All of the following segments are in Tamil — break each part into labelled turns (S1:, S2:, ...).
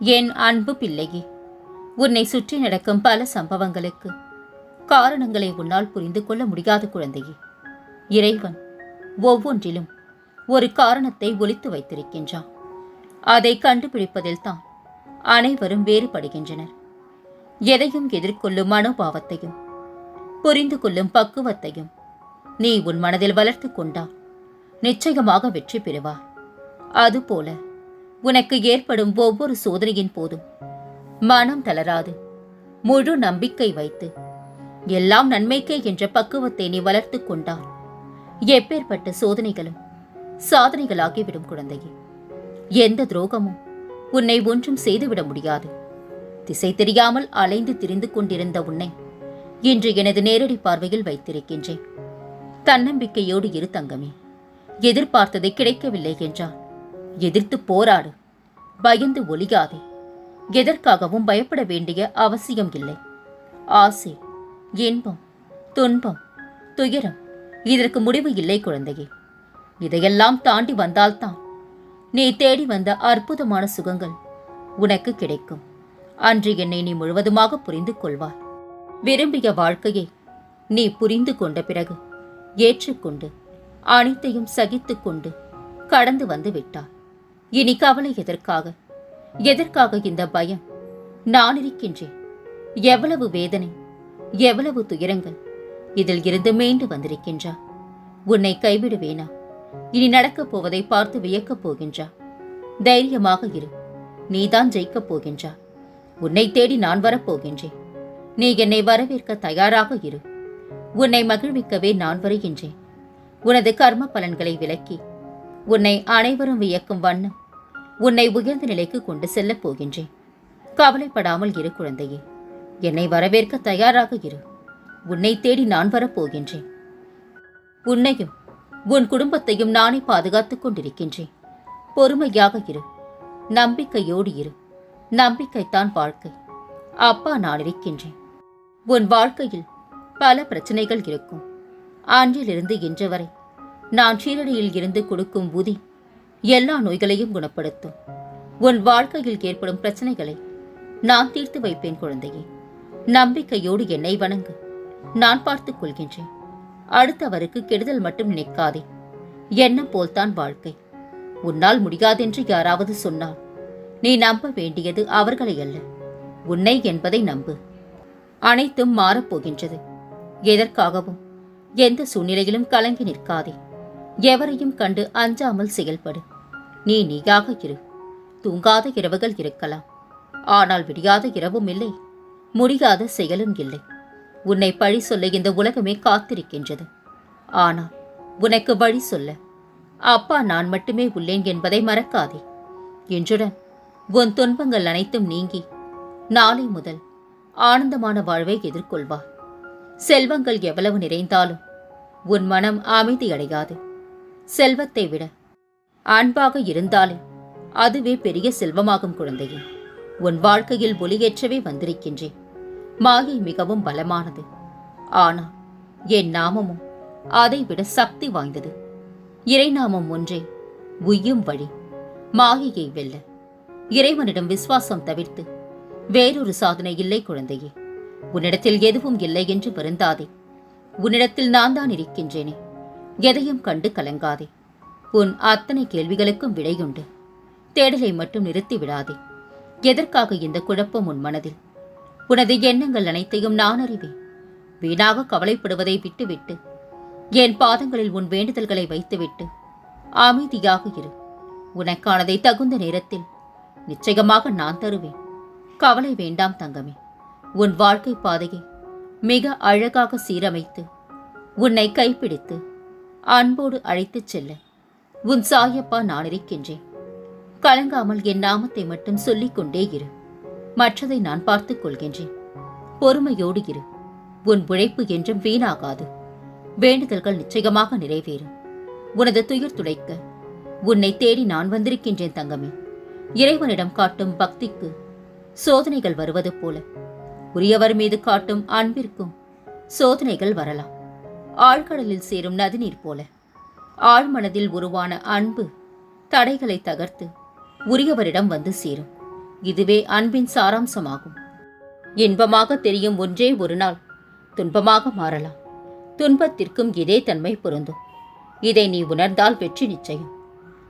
S1: என் அன்பு பிள்ளையே உன்னை சுற்றி நடக்கும் பல சம்பவங்களுக்கு காரணங்களை உன்னால் புரிந்து கொள்ள முடியாத குழந்தையே. இறைவன் ஒவ்வொன்றிலும் ஒரு காரணத்தை ஒழித்து வைத்திருக்கின்றான். அதை கண்டுபிடிப்பதில்தான் அனைவரும் வேறுபடுகின்றனர். எதையும் எதிர்கொள்ளும் மனோபாவத்தையும் புரிந்து கொள்ளும் பக்குவத்தையும் நீ உன் மனதில் வளர்த்து கொண்டால் நிச்சயமாக வெற்றி பெறுவார் அதுபோல உனக்கு ஏற்படும் ஒவ்வொரு சோதனையின் போதும். மனம் தளராது. முழு நம்பிக்கை வைத்து. எல்லாம் நன்மைக்கே என்ற பக்குவத்தை நீ வளர்த்து கொண்டால். எப்பேற்பட்ட சோதனைகளும் சாதனைகளாகிவிடும் குழந்தையே. எந்த துரோகமும் உன்னை ஒன்றும் செய்துவிட முடியாது. திசை தெரியாமல் அலைந்து திரிந்து கொண்டிருந்த உன்னை இன்று எனது நேரடி பார்வையில் வைத்திருக்கின்றேன். தன்னம்பிக்கையோடு இரு தங்கமே. எதிர்பார்த்ததை கிடைக்கவில்லை என்றால் எதிர்த்து போராடு. பயந்து ஒழியாதே எதற்காகவும் பயப்பட வேண்டிய அவசியம் இல்லை. ஆசை இன்பம் துன்பம் துயரம் இதற்கு முடிவு இல்லை குழந்தையே. இதையெல்லாம் தாண்டி வந்தால்தான் நீ தேடி வந்த அற்புதமான சுகங்கள் உனக்கு கிடைக்கும். அன்று என்னை நீ முழுவதுமாக புரிந்து கொள்வாய். விரும்பிய வாழ்க்கையை நீ புரிந்து கொண்ட பிறகு ஏற்றுக்கொண்டு அனைத்தையும் சகித்துக்கொண்டு கடந்து வந்து விட்டார் இனி கவலை எதற்காக? எதற்காக இந்த பயம்? நான் இருக்கின்றேன். எவ்வளவு வேதனை எவ்வளவு துயரங்கள் இதில் இருந்து மீண்டு வந்திருக்கின்றா? உன்னை கைவிடுவேனா? இனி நடக்கப் போவதை பார்த்து வியக்கப் போகின்றா? தைரியமாக இரு. நீதான் ஜெயிக்கப் போகின்றா. உன்னை தேடி நான் வரப்போகின்றேன். நீ என்னை வரவேற்க தயாராக இரு. உன்னை மகிழ்விக்கவே நான் வருகின்றேன். உனது கர்ம பலன்களை விலக்கி உன்னை அனைவரும் வியக்கும் வண்ணம் உன்னை உயர்ந்த நிலைக்கு கொண்டு செல்லப் போகின்றேன். கவலைப்படாமல் இரு குழந்தையே. என்னை வரவேற்க தயாராக இரு. உன்னை தேடி நான் வரப்போகின்றேன் உன்னையும் உன் குடும்பத்தையும் நானே பாதுகாத்துக் கொண்டிருக்கின்றேன். பொறுமையாக இரு. நம்பிக்கையோடு இரு. நம்பிக்கைத்தான் வாழ்க்கை. அப்பா நான் இருக்கின்றேன். உன் வாழ்க்கையில் பல பிரச்சனைகள் இருக்கும். அன்றிலிருந்து இன்று வரை நான் சீரடியில் இருந்து கொடுக்கும் உதி எல்லா நோய்களையும் குணப்படுத்தும். உன் வாழ்க்கையில் ஏற்படும் பிரச்சனைகளை நான் தீர்த்து வைப்பேன் குழந்தையே. நம்பிக்கையோடு என்னை வணங்கு. நான் பார்த்துக் கொள்கின்றேன். அடுத்தவருக்கு கெடுதல் மட்டும் நிற்காதே. என்ன போல்தான் வாழ்க்கை. உன்னால் முடியாதென்று யாராவது சொன்னால் நீ நம்ப வேண்டியது அவர்களை அல்ல. உன்னை என்பதை நம்பு. அனைத்தும் மாறப்போகின்றது. எதற்காகவும் எந்த சூழ்நிலையிலும் கலங்கி நிற்காதே. எவரையும் கண்டு அஞ்சாமல் செயல்படு. நீ நீயாக இரு. தூங்காத இரவுகள் இருக்கலாம். ஆனால் விடியாத இரவும் இல்லை. முடியாத செயலும் இல்லை. உன்னை பழி சொல்ல இந்த உலகமே காத்திருக்கின்றது. ஆனால் உனக்கு வழி சொல்ல. அப்பா நான் மட்டுமே உள்ளேன் என்பதை மறக்காதே. என்றுடன் உன் துன்பங்கள் அனைத்தும் நீங்கி நாளை முதல் ஆனந்தமான வாழ்வை எதிர்கொள்வார் செல்வங்கள் எவ்வளவு நிறைந்தாலும் உன் மனம் அமைதியடையாது. செல்வத்தை விட. அன்பாக இருந்தாலே அதுவே பெரிய செல்வமாகும் குழந்தையே. உன் வாழ்க்கையில் ஒளியேற்றவே வந்திருக்கின்றேன் மாயை மிகவும் பலமானது. ஆனால் என் நாமமும் அதைவிட சக்தி வாய்ந்தது. இறைநாமம் ஒன்றே உய்யும் வழி. மாயையை வெல்ல. இறைவனிடம் விசுவாசம் தவிர்த்து வேறொரு சாதனை இல்லை குழந்தையே. உன்னிடத்தில் எதுவும் இல்லை என்று வருந்தாதே. உன்னிடத்தில் நான் தான் இருக்கின்றேனே. எதையும் கண்டு கலங்காதே. உன் அத்தனை கேள்விகளுக்கும் விடையுண்டு. தேடலை மட்டும் நிறுத்தி விடாதே. எதற்காக இந்த குழப்பம் உன் மனதில்? உனது எண்ணங்கள் அனைத்தையும் நான் அறிவேன். வீணாக கவலைப்படுவதை விட்டுவிட்டு என் பாதங்களில் உன் வேண்டுதல்களை வைத்துவிட்டு அமைதியாக இரு. உனக்கானதை தகுந்த நேரத்தில் நிச்சயமாக நான் தருவேன். கவலை வேண்டாம் தங்கமே. உன் வாழ்க்கை பாதையை மிக அழகாக சீரமைத்து உன்னை கைப்பிடித்து அன்போடு அழைத்துச் செல்ல. உன் சாயப்பா நான் இருக்கின்றேன். கலங்காமல் என் நாமத்தை மட்டும் சொல்லிக் கொண்டே இரு. மற்றதை நான் பார்த்துக் கொள்கின்றேன். பொறுமையோடு இரு. உன் உழைப்பு என்றும் வீணாகாது. வேண்டுதல்கள் நிச்சயமாக நிறைவேறும். உனது துயர் துடைக்க உன்னை தேடி நான் வந்திருக்கின்றேன் தங்கமே. இறைவனிடம் காட்டும் பக்திக்கு சோதனைகள் வருவது போல. உரியவர் மீது காட்டும் அன்பிற்கும் சோதனைகள் வரலாம். ஆழ்கடலில் சேரும் நதிநீர் போல. ஆழ்மனதில் உருவான அன்பு தடைகளை தகர்த்து உரியவரிடம் வந்து சேரும். இதுவே அன்பின் சாராம்சமாகும். இன்பமாக தெரியும் ஒன்றே ஒரு நாள் துன்பமாக மாறலாம். துன்பத்திற்கும் இதே தன்மை பொருந்தும். இதை நீ உணர்ந்தால் வெற்றி நிச்சயம்.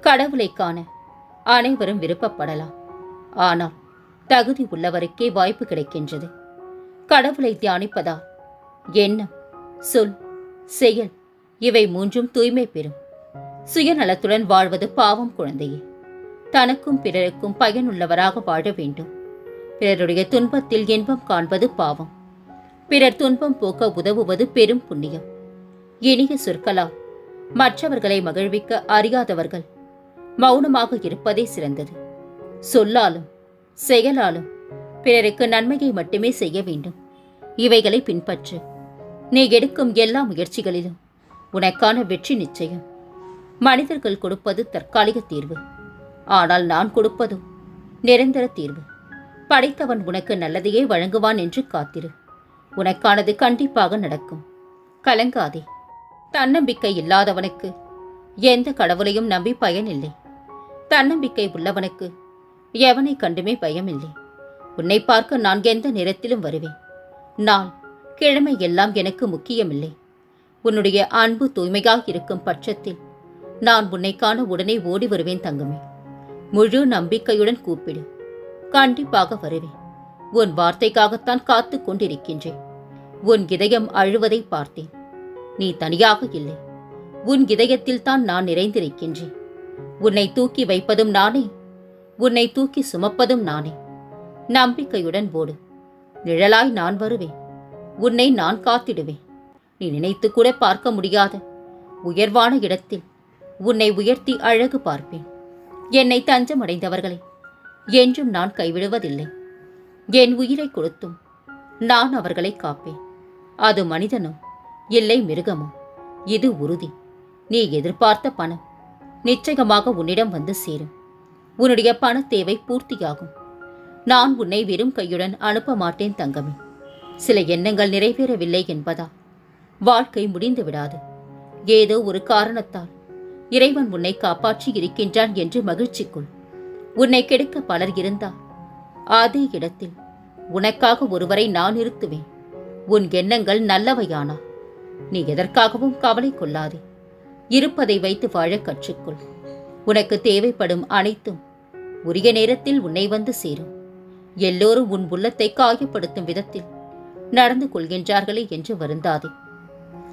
S1: கடவுளை காண அனைவரும் விருப்பப்படலாம். ஆனால் தகுதி உள்ளவருக்கே வாய்ப்பு கிடைக்கின்றது. கடவுளை தியானிப்பதால். எண்ணம் சொல். செயல் இவை மூன்றும் தூய்மை பெறும். சுயநலத்துடன் வாழ்வது பாவம் குழந்தையே. தனக்கும் பிறருக்கும் பயனுள்ளவராக வாழ வேண்டும். பிறருடைய துன்பத்தில் இன்பம் காண்பது பாவம். பிறர் துன்பம் போக்க உதவுவது பெரும் புண்ணியம். இனிய சொற்களால் மற்றவர்களை மகிழ்விக்க அறியாதவர்கள் மௌனமாக இருப்பதே சிறந்தது. சொல்லாலும் செயலாலும் பிறருக்கு நன்மையை மட்டுமே செய்ய வேண்டும். இவைகளை பின்பற்று. நீ எடுக்கும் எல்லா முயற்சிகளிலும் உனக்கான வெற்றி நிச்சயம். மனிதர்கள் கொடுப்பது தற்காலிக தீர்வு. ஆனால் நான் கொடுப்பதும் நிரந்தர தீர்வு. படைத்தவன் உனக்கு நல்லதையே வழங்குவான் என்று காத்திரு. உனக்கானது கண்டிப்பாக நடக்கும். கலங்காதே. தன்னம்பிக்கை இல்லாதவனுக்கு எந்த கடவுளையும் நம்பி பயனில்லை. தன்னம்பிக்கை உள்ளவனுக்கு எவனை கண்டுமே பயமில்லை. உன்னை பார்க்க நான் எந்த நேரத்திலும் வருவேன். நான் கிழமை எல்லாம் எனக்கு முக்கியமில்லை. உன்னுடைய அன்பு தூய்மையாக இருக்கும் பட்சத்தில் நான் உன்னை காண உடனே ஓடி வருவேன் தங்கமே. முழு நம்பிக்கையுடன் கூப்பிடு. கண்டிப்பாக வருவேன். உன் வார்த்தைக்காகத்தான் காத்துக் கொண்டிருக்கின்றேன். உன் இதயம் அழுவதை பார்த்தேன். நீ தனியாக இல்லை. உன் இதயத்தில் தான் நான் நிறைந்திருக்கின்றேன். உன்னை தூக்கி வைப்பதும் நானே. உன்னை தூக்கி சுமப்பதும் நானே. நம்பிக்கையுடன் ஓடு. நிழலாய் நான் வருவேன். உன்னை நான் காத்திடுவேன். நீ நினைத்து கூட பார்க்க முடியாத. உயர்வான இடத்தில் உன்னை உயர்த்தி அழகு பார்ப்பேன். என்னை தஞ்சமடைந்தவர்களை என்றும் நான் கைவிடுவதில்லை. என் உயிரை கொடுத்தும் நான் அவர்களை காப்பேன். அது மனிதனும் இல்லை மிருகமோ இது உறுதி. நீ எதிர்பார்த்த பணம் நிச்சயமாக உன்னிடம் வந்து சேரும். உன்னுடைய பண தேவை பூர்த்தியாகும். நான் உன்னை வெறும் கையுடன் அனுப்ப மாட்டேன் தங்கமே. சில எண்ணங்கள் நிறைவேறவில்லை என்பதா? வாழ்க்கை முடிந்து விடாது ஏதோ ஒரு காரணத்தால் இறைவன் உன்னை காப்பாற்றி இருக்கின்றான் என்று மகிழ்ச்சிக்குள் உன்னை கெடுக்க பலர் இருந்தால் அதே இடத்தில் உனக்காக ஒருவரை நான் நிறுத்துவேன். உன் எண்ணங்கள் நல்லவையானா? நீ எதற்காகவும் கவலை கொள்ளாதே. இருப்பதை வைத்து வாழ கற்றுக்கொள். உனக்கு தேவைப்படும் அனைத்தும் உரிய நேரத்தில் உன்னை வந்து சேரும். எல்லோரும் உன் உள்ளத்தை காயப்படுத்தும் விதத்தில் நடந்து கொள்கின்றார்களே என்று வருந்தாதே.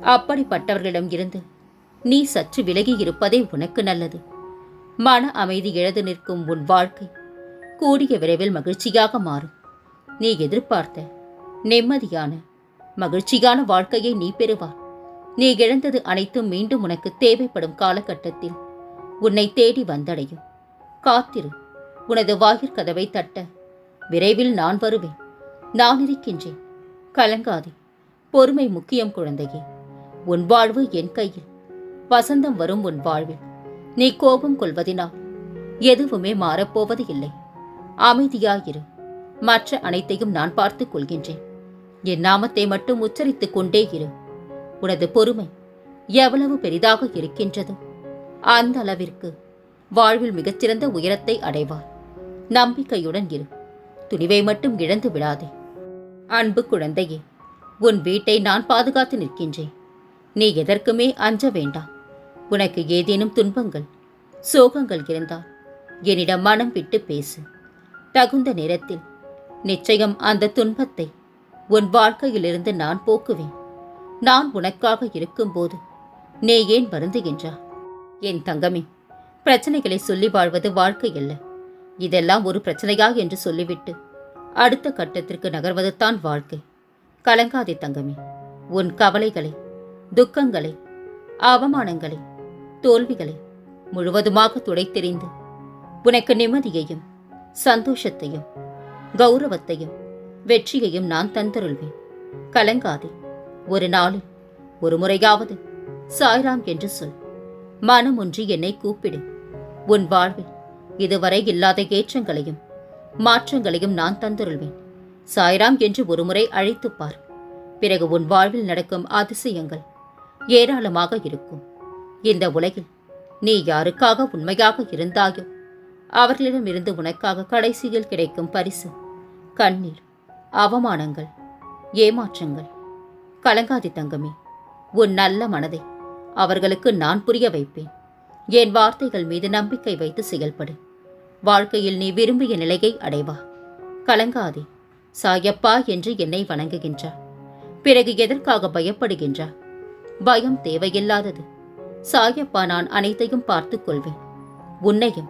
S1: அப்படிப்பட்டவர்களிடம் இருந்து நீ சற்று விலகி இருப்பதே உனக்கு நல்லது. மன அமைதி இழந்து நிற்கும் உன் வாழ்க்கை கூடிய விரைவில் மகிழ்ச்சியாக மாறும். நீ எதிர்பார்த்த நிம்மதியான மகிழ்ச்சியான வாழ்க்கையை நீ பெறுவார் நீ இழந்தது அனைத்தும் மீண்டும் உனக்கு தேவைப்படும் காலகட்டத்தில் உன்னை தேடி வந்தடையும். காத்திரு உனது வாயிற்கதவை தட்ட. விரைவில் நான் வருவேன். நான் இருக்கின்றேன். கலங்காதே. பொறுமை முக்கியம் குழந்தையே. உன் வாழ்வு என் கையில். வசந்தம் வரும் உன் வாழ்வில். நீ கோபம் கொள்வதினால் எதுவுமே மாறப்போவது இல்லை. அமைதியாயிரு. மற்ற அனைத்தையும் நான் பார்த்துக் கொள்கின்றேன். என் நாமத்தை மட்டும் உச்சரித்துக் கொண்டே இரு. உனது பொறுமை எவ்வளவு பெரிதாக இருக்கின்றதோ? அந்த அளவிற்கு வாழ்வில் மிகச்சிறந்த உயரத்தை அடைவார் நம்பிக்கையுடன் இரு. துணிவை மட்டும் இழந்து விடாதே. அன்பு குழந்தையே உன் வீட்டை நான் பாதுகாத்து நிற்கின்றேன். நீ எதற்குமே அஞ்ச வேண்டாம். உனக்கு ஏதேனும் துன்பங்கள் சோகங்கள் இருந்தால் என்னிடம் மனம் விட்டு பேசு. தகுந்த நேரத்தில் நிச்சயம் அந்த துன்பத்தை உன் வாழ்க்கையிலிருந்து நான் போக்குவேன். நான் உனக்காக இருக்கும்போது நீ ஏன் வருந்துகின்றா என் தங்கமே பிரச்சனைகளை சொல்லி வாழ்வது வாழ்க்கை அல்ல. இதெல்லாம் ஒரு பிரச்சனையா என்று சொல்லிவிட்டு அடுத்த கட்டத்திற்கு நகர்வதுதான் வாழ்க்கை. கலங்காதே தங்கமே உன் கவலைகளை துக்கங்களை அவமானங்களை தோல்விகளை முழுவதுமாக துடைத்தெறிந்து உனக்கு நிம்மதியையும் சந்தோஷத்தையும் கௌரவத்தையும் வெற்றியையும் நான் தந்தருள்வேன். கலங்காதே ஒரு நாளில் ஒரு முறையாவது சாய்ராம் என்று சொல். மனம் என்னை கூப்பிடு. உன் வாழ்வில் இதுவரை இல்லாத ஏற்றங்களையும் மாற்றங்களையும் நான் தந்துருள்வேன். சாய்ராம் என்று ஒருமுறை அழைத்துப் பார். பிறகு உன் வாழ்வில் நடக்கும் அதிசயங்கள் ஏராளமாக இருக்கும். இந்த உலகில் நீ யாருக்காக உண்மையாக இருந்தாயோ அவர்களிடமிருந்து உனக்காக கடைசியில் கிடைக்கும் பரிசு கண்ணீர் அவமானங்கள் ஏமாற்றங்கள் கலங்காதி தங்கமே உன் நல்ல மனதை அவர்களுக்கு நான் புரிய வைப்பேன். என் வார்த்தைகள் மீது நம்பிக்கை வைத்து செயல்படு. வாழ்க்கையில் நீ விரும்பிய நிலையை அடைவா. கலங்காதே. சாயப்பா என்று என்னை வணங்குகின்றார் பிறகு எதற்காக பயப்படுகின்றார் பயம் தேவையில்லாதது. சாயப்பா நான் அனைத்தையும் பார்த்துக் கொள்வேன். உன்னையும்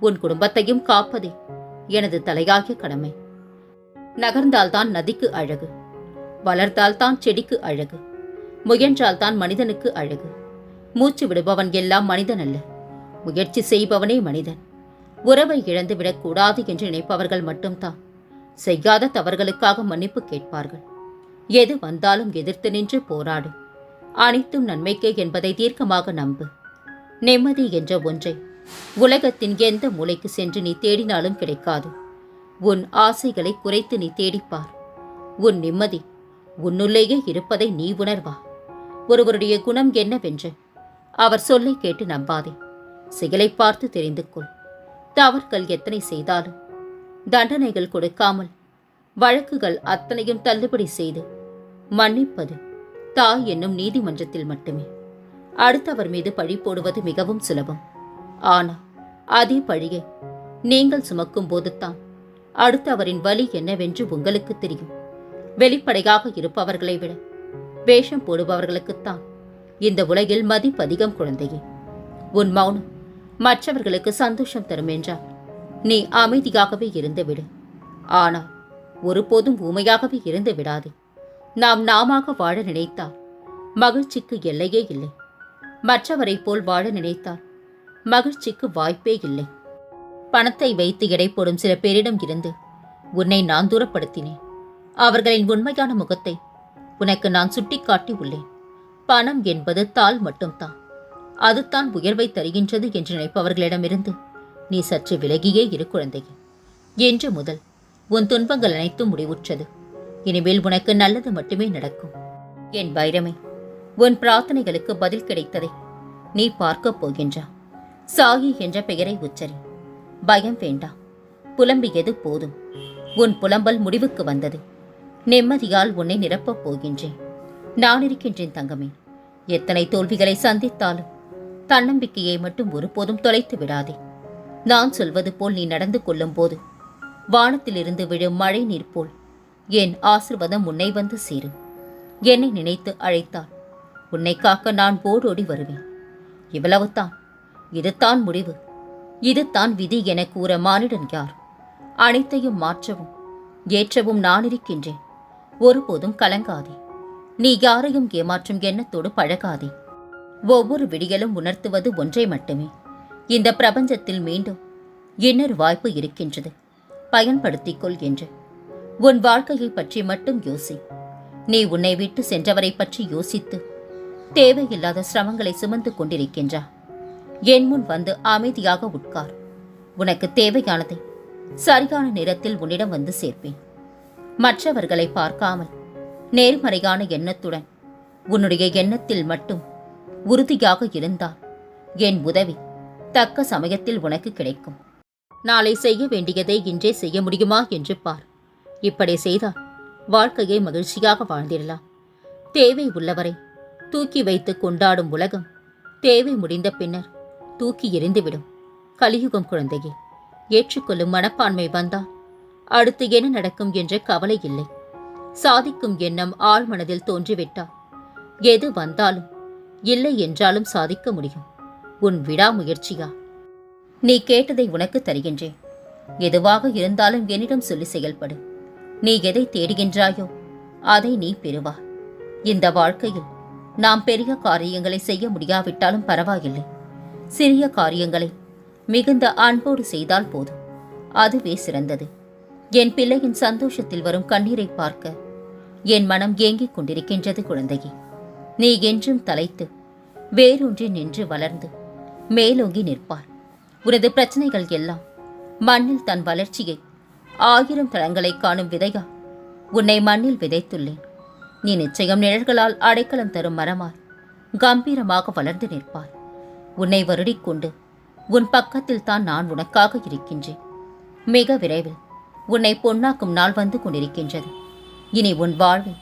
S1: உன் குடும்பத்தையும் காப்பதே எனது தலையாகிய கடமை. நகர்ந்தால்தான் நதிக்கு அழகு. வளர்த்தால்தான் செடிக்கு அழகு. முயன்றால்தான் மனிதனுக்கு அழகு. மூச்சு விடுபவன் எல்லாம் மனிதன் அல்ல. முயற்சி செய்பவனே மனிதன். உறவை இழந்து விடக்கூடாது என்று நினைப்பவர்கள் மட்டும்தான். செய்யாத தவறுகளுக்காக மன்னிப்பு கேட்பார்கள். எது வந்தாலும் எதிர்த்து நின்று போராடு. அனைத்தும் நன்மைக்கே என்பதை தீர்க்கமாக நம்பு. நிம்மதி என்ற ஒன்றை. உலகத்தின் எந்த மூலைக்கு சென்று நீ தேடினாலும் கிடைக்காது. உன் ஆசைகளை குறைத்து நீ தேடிப்பார். உன் நிம்மதி உன்னுள்ளேயே இருப்பதை நீ உணர்வா. ஒருவருடைய குணம் என்னவென்று. அவர் சொல்லை கேட்டு நம்பாதே. செயலை பார்த்து தெரிந்து கொள். தவறுகள் எத்தனை செய்தாலும் தண்டனைகள் கொடுக்காமல் வழக்குகள் அத்தனையும் தள்ளுபடி செய்து மன்னிப்பது தாய் என்னும் நீதிமன்றத்தில் மட்டுமே. அடுத்தவர் மீது பழி போடுவது மிகவும் சுலபம். ஆனால் அதே பழியை நீங்கள் சுமக்கும் போதுதான் அடுத்தவரின் வலி என்னவென்று உங்களுக்கு தெரியும். வெளிப்படையாக இருப்பவர்களை விட வேஷம் போடுபவர்களுக்குத்தான் இந்த உலகில் மதிப்பதிகம் குழந்தையே. உன் மௌனம் மற்றவர்களுக்கு சந்தோஷம் தரும் என்றார் நீ அமைதியாகவே இருந்து விடு. ஆனால் ஒருபோதும் ஊமையாகவே இருந்து விடாதே. நாம் நாமாக வாழ நினைத்தால் மகிழ்ச்சிக்கு எல்லையே இல்லை. மற்றவரைப் போல் வாழ நினைத்தால் மகிழ்ச்சிக்கு வாய்ப்பே இல்லை. பணத்தை வைத்து எடை போடும் சில பேரிடம் இருந்து உன்னை நான் தூரப்படுத்தினேன். அவர்களின் உண்மையான முகத்தை உனக்கு நான் சுட்டிக்காட்டி உள்ளேன். பணம் என்பது தாள் மட்டும்தான். அதுதான் உயர்வை தருகின்றது என்று நினைப்பவர்களிடமிருந்து நீ சற்று விலகியே இரு குழந்தையே என்று முதல் உன் துன்பங்கள் அனைத்தும் முடிவுற்றது. இனிமேல் உனக்கு நல்லது மட்டுமே நடக்கும். என் வைரமே உன் பிரார்த்தனைகளுக்கு பதில் கிடைத்ததை நீ பார்க்கப் போகின்றா. சாகி என்ற பெயரை உச்சரி. பயம் வேண்டாம் புலம்பியது போதும். உன் புலம்பல் முடிவுக்கு வந்தது. நிம்மதியால் உன்னை நிரப்பப் போகின்றேன். நான் இருக்கின்றேன் தங்கமே. எத்தனை தோல்விகளை சந்தித்தாலும் தன்னம்பிக்கையை மட்டும் ஒருபோதும் தொலைத்து விடாதே. நான் சொல்வது போல் நீ நடந்து கொள்ளும் போது வானத்திலிருந்து விழும் மழை நீர் போல் என் ஆசிர்வாதம் உன்னை வந்து சேரும். என்னை நினைத்து அழைத்தால் உன்னை காக்க நான் போடோடி வருவேன். இவ்வளவுதான். இதுதான் முடிவு. இதுதான் விதி என கூற மானிடன் யார்? அனைத்தையும் மாற்றவும் ஏற்றவும் நான் இருக்கின்றேன். ஒருபோதும் கலங்காதே. நீ யாரையும் ஏமாற்றும் எண்ணத்தோடு பழகாதே. ஒவ்வொரு விடியலும் உணர்த்துவது ஒன்றை மட்டுமே. இந்த பிரபஞ்சத்தில் மீண்டும் இன்னொரு வாய்ப்பு இருக்கின்றது. பயன்படுத்திக் கொள் என்று. உன் வாழ்க்கையை பற்றி மட்டும் யோசி. நீ உன்னை விட்டு சென்றவரை பற்றி யோசித்து தேவையில்லாத சிரமங்களை சுமந்து கொண்டிருக்கின்றா. என் முன் வந்து அமைதியாக உட்கார். உனக்கு தேவையானதை சரியான நேரத்தில் உன்னிடம் வந்து சேர்ப்பேன். மற்றவர்களை பார்க்காமல் நேர்மறையான எண்ணத்துடன் உன்னுடைய எண்ணத்தில் மட்டும் உறுதியாக இருந்தால் என் உதவி தக்க சமயத்தில் உனக்கு கிடைக்கும். நாளை செய்ய வேண்டியதை இன்றே செய்ய முடியுமா? என்று பார். இப்படி செய்தால் வாழ்க்கையை மகிழ்ச்சியாக வாழ்ந்திடலாம். தேவை உள்ளவரை தூக்கி வைத்து கொண்டாடும் உலகம் தேவை முடிந்த பின்னர் தூக்கி எறிந்துவிடும். கலியுகம் குழந்தையே ஏற்றுக்கொள்ளும் மனப்பான்மை வந்தால் அடுத்து என்ன நடக்கும் என்ற கவலை இல்லை. சாதிக்கும் எண்ணம் ஆழ் மனதில் தோன்றிவிட்டால் எது வந்தாலும் இல்லை என்றாலும் சாதிக்க முடியும். உன் விடாமுயற்சியா? நீ கேட்டதை உனக்கு தருகின்றேன். எதுவாக இருந்தாலும் என்னிடம் சொல்லி செயல்படு. நீ எதை தேடுகின்றாயோ அதை நீ பெறுவா இந்த வாழ்க்கையில் நாம் பெரிய காரியங்களை செய்ய முடியாவிட்டாலும் பரவாயில்லை. சிறிய காரியங்களை மிகுந்த அன்போடு செய்தால் போதும். அதுவே சிறந்தது. என் பிள்ளையின் சந்தோஷத்தில் வரும் கண்ணீரை பார்க்க என் மனம் ஏங்கிக் கொண்டிருக்கின்றது குழந்தையே. நீ என்றும் தலைத்து வேரூன்றி நின்று வளர்ந்து மேலோங்கி நிற்பார். உனது பிரச்சனைகள் எல்லாம் மண்ணில் தன் வளர்ச்சியை ஆயிரம் தளங்களை காணும் விதையா? உன்னை மண்ணில் விதைத்துள்ளேன். நீ நிச்சயம் நிழல்களால் அடைக்கலம் தரும் மரமாய் கம்பீரமாக வளர்ந்து நிற்பார் உன்னை வருடிக்கொண்டு உன் பக்கத்தில் தான் நான் உனக்காக இருக்கின்றேன். மிக விரைவில் உன்னை பொன்னாக்கும் நாள் வந்து கொண்டிருக்கின்றது. இனி உன் வாழ்வில்